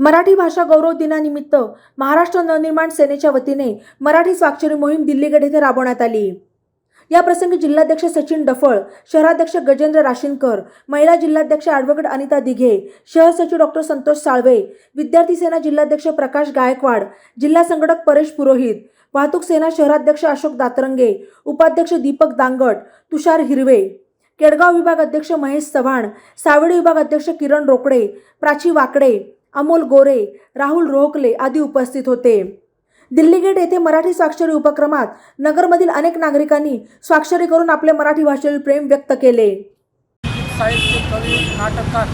मराठी भाषा गौरव दिनानिमित्त महाराष्ट्र नवनिर्माण सेनेच्या वतीने मराठी स्वाक्षरी मोहीम दिल्लीगड येथे राबवण्यात आली. या प्रसंगी जिल्हाध्यक्ष सचिन डफळ शहराध्यक्ष गजेंद्र राशीनकर महिला जिल्हाध्यक्ष ॲडव्होकेट अनिता दिघे शहर डॉक्टर संतोष साळवे विद्यार्थी सेना जिल्हाध्यक्ष प्रकाश गायकवाड जिल्हा संघटक परेश पुरोहित वाहतूक सेना शहराध्यक्ष अशोक दातरंगे उपाध्यक्ष दीपक दांगट तुषार हिरवे केडगाव विभाग अध्यक्ष महेश चव्हाण सावेडी विभाग अध्यक्ष किरण रोकडे प्राची वाकडे अमोल गोरे राहुल रोहकले आदी उपस्थित होते. दिल्ली गेट येथे मराठी स्वाक्षरी उपक्रमात नगरमधील अनेक नागरिकांनी स्वाक्षरी करून आपले मराठी भाषेतील प्रेम व्यक्त केले. साहित्य कवी नाटककार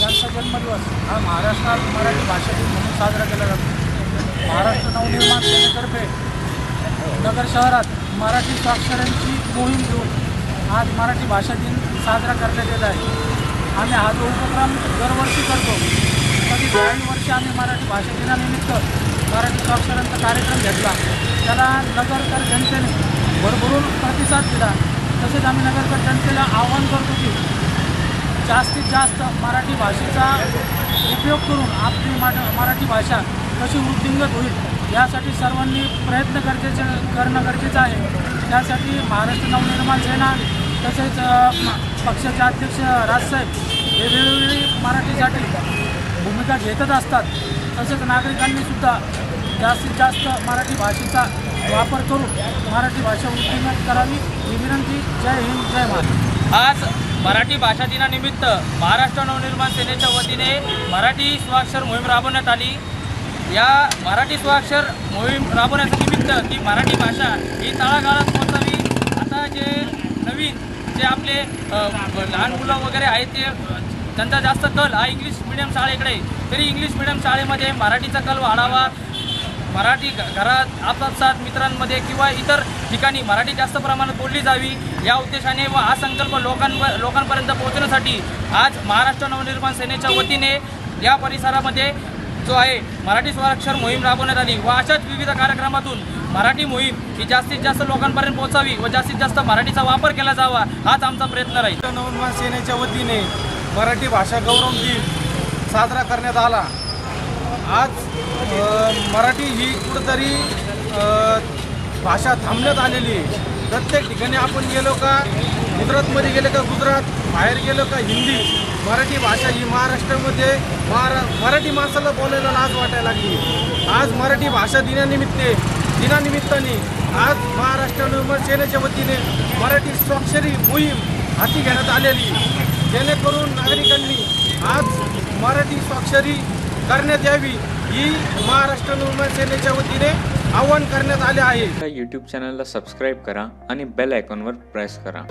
यांचा जन्मदिवस हा महाराष्ट्रात मराठी भाषेतील म्हणून साजरा केला जातो. महाराष्ट्र नवनिर्माण सेनेतर्फे नगर शहरात मराठी स्वाक्षरांची मोहीम घेऊन आज मराठी भाषा दिन साजरा करण्यात येत आहे. आम्ही हा जो उपक्रम दरवर्षी करतो कधी दहावी वर्षी आम्ही मराठी भाषा दिनानिमित्त मराठी स्वाक्षरांचा कार्यक्रम घेतला. त्याला नगरकर जनतेने भरभरून प्रतिसाद दिला. तसेच आम्ही नगरकर जनतेला आवाहन करतो की जास्तीत जास्त मराठी भाषेचा उपयोग करून आपली मराठी भाषा कशी वृद्धिंगत होईल यासाठी सर्वांनी प्रयत्न गरजेचे करणं गरजेचं आहे. त्यासाठी महाराष्ट्र नवनिर्माण सेना तसेच पक्षाचे अध्यक्ष राजसाहेब हे वेळोवेळी मराठीसाठी भूमिका घेतच असतात. तसेच नागरिकांनी सुद्धा जास्तीत जास्त मराठी भाषेचा वापर करून मराठी भाषा वृद्धिंगत करावी ही विनंती. जय हिंद जय महाराष्ट्र. आज मराठी भाषा दिनानिमित्त महाराष्ट्र नवनिर्माण सेनेच्या वतीने मराठी स्वाक्षर मोहीम राबवण्यात आली. या मराठी स्वाक्षर मोहीम राबवण्याच्या निमित्त की मराठी भाषा ही तळागाळात पोहोचावी आपले लहान मुलं वगैरे आहेत ते त्यांचा जास्त कल हा इंग्लिश मिडियम शाळेकडे तरी इंग्लिश मिडियम शाळेमध्ये मराठीचा कल वाढावा. मराठी घरात आपापसात मित्रांमध्ये किंवा इतर ठिकाणी मराठी जास्त प्रमाणात बोलली जावी या उद्देशाने व हा संकल्प लोकांप लोकांपर्यंत पोहोचण्यासाठी आज महाराष्ट्र नवनिर्माण सेनेच्या वतीने या परिसरामध्ये जो आहे मराठी स्वाक्षर मोहीम राबवण्यात आली व अशाच विविध कार्यक्रमातून मराठी मोहीम ही जास्तीत जास्त लोकांपर्यंत पोहोचावी व जास्तीत जास्त मराठीचा वापर केला जावा हाच आमचा प्रयत्न राहील. महाराष्ट्र नवनिर्माण सेनेच्या वतीने मराठी भाषा गौरव दिन साजरा करण्यात आला. आज मराठी ही कुठंतरी भाषा थांबण्यात आलेली आहे. प्रत्येक ठिकाणी आपण गेलो का गुजरातमध्ये गेलो का गुजरात बाहेर गेलो का हिंदी मराठी भाषा ही महाराष्ट्रामध्ये महारा मराठी माणसाला बोलायला लाज वाटायला लागली. आज मराठी भाषा दिनानिमित्ते दिनानिमित्ताने आज महाराष्ट्र नवनिर्माण सेनेच्या वतीने मराठी स्वाक्षरी मोहीम हाती घेण्यात आलेली. जेणेकरून नागरिकांनी आज मराठी स्वाक्षरी करण्यात यावी ही महाराष्ट्र निर्माण सेनेच्या वतीने आवाहन करण्यात आले आहे. यूट्यूब चॅनलला सबस्क्राईब करा आणि बेल आयकॉनवर प्रेस करा.